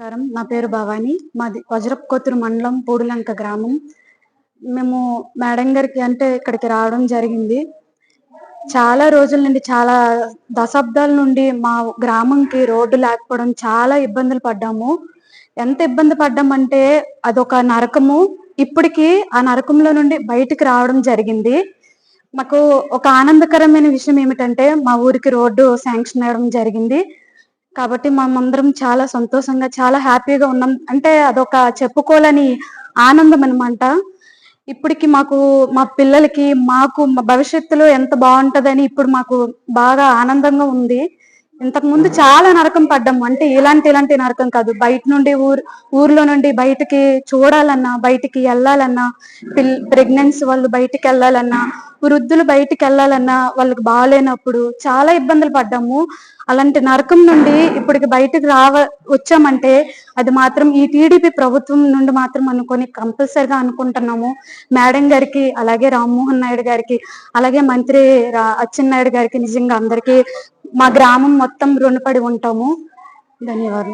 నమస్కారం. నా పేరు భవాని. మాది వజ్రపుకొత్తూరు మండలం పూడిలంక గ్రామం. మేము మేడం గారికి అంటే ఇక్కడికి రావడం జరిగింది. చాలా రోజుల నుండి చాలా దశాబ్దాల నుండి మా గ్రామంకి రోడ్డు లేకపోవడం చాలా ఇబ్బందులు పడ్డాము. ఎంత ఇబ్బంది పడ్డామంటే అదొక నరకము. ఇప్పటికి ఆ నరకంలో నుండి బయటికి రావడం జరిగింది. మాకు ఒక ఆనందకరమైన విషయం ఏమిటంటే మా ఊరికి రోడ్డు శాంక్షన్ అవ్వడం జరిగింది. కాబట్టి మేమందరం చాలా సంతోషంగా చాలా హ్యాపీగా ఉన్నాం. అంటే అదొక చెప్పుకోలేని ఆనందం అనమాట ఇప్పటికి మాకు మా పిల్లలకి మాకు మా భవిష్యత్తులో ఎంత బాగుంటదని ఇప్పుడు మాకు బాగా ఆనందంగా ఉంది. ఇంతకు ముందు చాలా నరకం పడ్డాము. అంటే ఇలాంటి ఇలాంటి నరకం కాదు. బయట నుండి ఊరు ఊర్లో నుండి బయటికి చూడాలన్నా బయటికి వెళ్ళాలన్నా పిల్ ప్రెగ్నెన్సీ వాళ్ళు బయటికి వెళ్ళాలన్నా వృద్ధులు బయటికి వెళ్ళాలన్నా వాళ్ళకి బాగాలేనప్పుడు చాలా ఇబ్బందులు పడ్డాము. అలాంటి నరకం నుండి ఇప్పటికి బయటకు రావ వచ్చామంటే అది మాత్రం ఈ టీడీపీ ప్రభుత్వం నుండి మాత్రం అనుకొని కంపల్సరిగా అనుకుంటున్నాము. మేడం గారికి అలాగే రామ్మోహన్ నాయుడు గారికి అలాగే మంత్రి రా అచ్చెన్నాయుడు గారికి నిజంగా అందరికీ మా గ్రామం మొత్తం రుణపడి ఉంటాము. ధన్యవాదాలు.